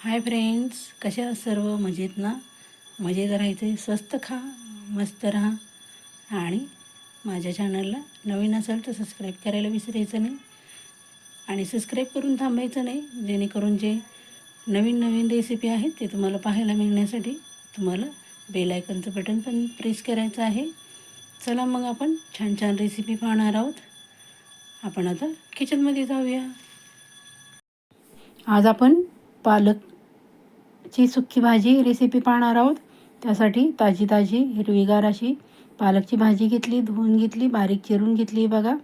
Hi friends कशा सर्व? मजेत ना? मजेत राहायचे स्वस्त खा मस्त राहा. आणि माझ्या चॅनलला नवीन असेल तर सबस्क्राईब करायला विसरायचं नाही. आणि सबस्क्राईब करून थांबायचं नाही जेणेकरून जे नवीन नवीन रेसिपी आहेत ते तुम्हाला पाहायला मिळण्यासाठी तुम्हाला बेल आयकनचं बटन पण प्रेस करायचं आहे. चला मग आपण छान छान रेसिपी पाहणार आहोत. आपण आता किचनमध्ये जाऊया. आज आपण पालक ची सुक्की भाजी रेसिपी पाहणार आहोत. त्यासाठी ताजी ताजी हिरवीगार अशी पालकची भाजी घेतली धुवून घेतली बारीक चिरून घेतली बघा.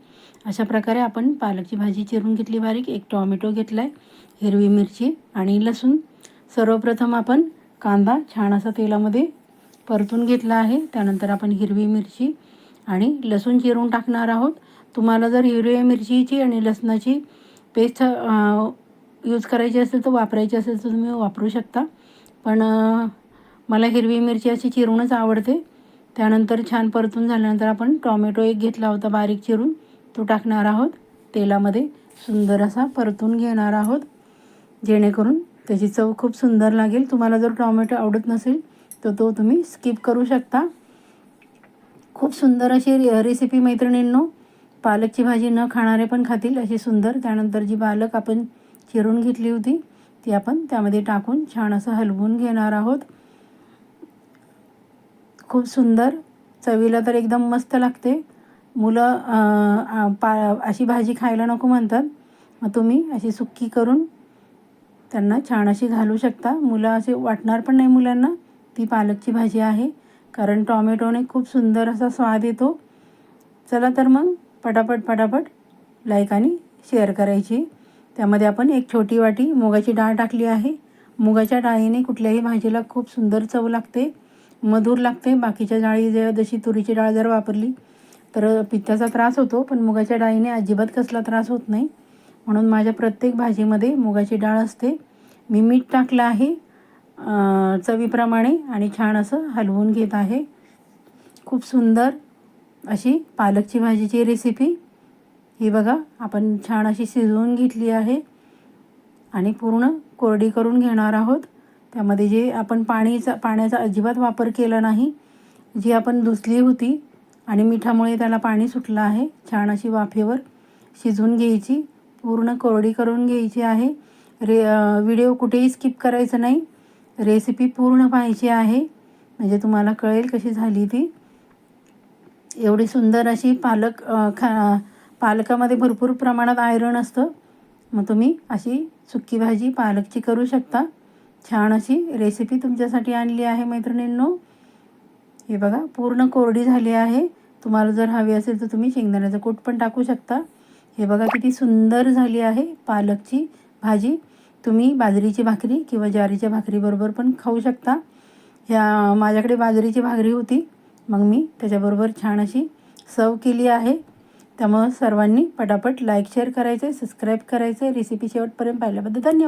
अशा प्रकारे आपण पालकची भाजी चिरून घेतली बारीक. एक टॉमॅटो घेतला आहे हिरवी मिरची आणि लसूण. सर्वप्रथम आपण कांदा छान असा तेलामध्ये परतून घेतला आहे. त्यानंतर आपण हिरवी मिरची आणि लसूण चिरून टाकणार आहोत. तुम्हाला जर हिरव्या मिरचीची आणि लसणाची पेस्ट यूज करायची असेल तर वापरायची असेल तर तुम्ही वापरू शकता. पण मला हिरवी मिरची अशी चिरूनच आवडते. त्यानंतर छान परतून झाल्यानंतर आपण टॉमॅटो एक घेतला होता बारीक चिरून. तो टाकणार आहोत. तेलामध्ये सुंदर असा परतून घेणार आहोत. जेणेकरून त्याची चव खूप सुंदर लागेल. तुम्हाला जर टॉमॅटो आवडत नसेल तर तो तुम्ही स्किप करू शकता. खूप सुंदर अशी रेसिपी मैत्रिणींनो. पालकची भाजी न खाणारे पण खातील अशी सुंदर. त्यानंतर जी पालक आपण चिरून घेतली होती ती आपण त्यामध्ये टाकून छान असं हलवून घेणार आहोत. खूप सुंदर. चवीला तर एकदम मस्त लागते. मुलं पा अशी भाजी खायला नको म्हणतात. मग तुम्ही अशी सुक्की करून त्यांना छान अशी घालू शकता. मुलं असे वाटणार पण नाही मुलांना. ती पालकची भाजी आहे. कारण टॉमॅटोने खूप सुंदर असा स्वाद येतो. चला तर मग पटापट पटापट लाईक आणि शेअर करायची. त्यामध्ये आपण एक छोटी वाटी मुगाची डाळ टाकली आहे. मुगाच्या डाळीने कुठल्याही भाजीला खूप सुंदर चव लागते मधुर लागते. बाकीच्या डाळी जर जशी तुरीची डाळ जर वापरली तर पित्ताचा त्रास होतो पण मुगाच्या डाळीने अजिबात कसला त्रास होत नाही. म्हणून माझ्या प्रत्येक भाजीमध्ये मुगाची डाळ असते. मी मीठ टाकलं आहे चवीप्रमाणे आणि छान असं हलवून घेत आहे. खूप सुंदर अशी पालकची भाजीची रेसिपी ही बघा आपण छान अशी शिजवून घेतली आहे आणि पूर्ण कोरडी करून घेणार आहोत. त्यामध्ये जे आपण पाणीचा पाण्याचा अजिबात वापर केला नाही जी आपण धुसली होती आणि मिठामुळे त्याला पाणी सुटलं आहे छान अशी वाफेवर शिजवून घ्यायची पूर्ण कोरडी करून घ्यायची आहे. रे व्हिडिओ कुठेही स्किप करायचं नाही. रेसिपी पूर्ण पाहायची आहे. म्हणजे तुम्हाला कळेल कशी झाली ती. एवढी सुंदर अशी पालक खा पालकामध्ये भरपूर प्रमाणात आयरन असतं. मग तुम्ही अशी सुक्की भाजी पालकची करू शकता. छान अशी रेसिपी तुमच्यासाठी आणली आहे मैत्रिणींनो. हे बघा पूर्ण कोरडी झाली आहे. तुम्हाला जर हवी असेल तर तुम्ही शेंगदाण्याचं कूट पण टाकू शकता. हे बघा किती सुंदर झाली आहे पालकची भाजी. तुम्ही बाजरीची भाकरी किंवा ज्वारीच्या भाकरीबरोबर पण खाऊ शकता. ह्या माझ्याकडे बाजरीची भाकरी होती. मग मी त्याच्याबरोबर छान अशी सर्व केली आहे. त्यामुळं सर्वांनी पटापट लाईक शेअर करायचं आहे सबस्क्राईब करायचं आहे रेसिपी शेवटपर्यंत पाहिल्याबद्दल धन्यवाद.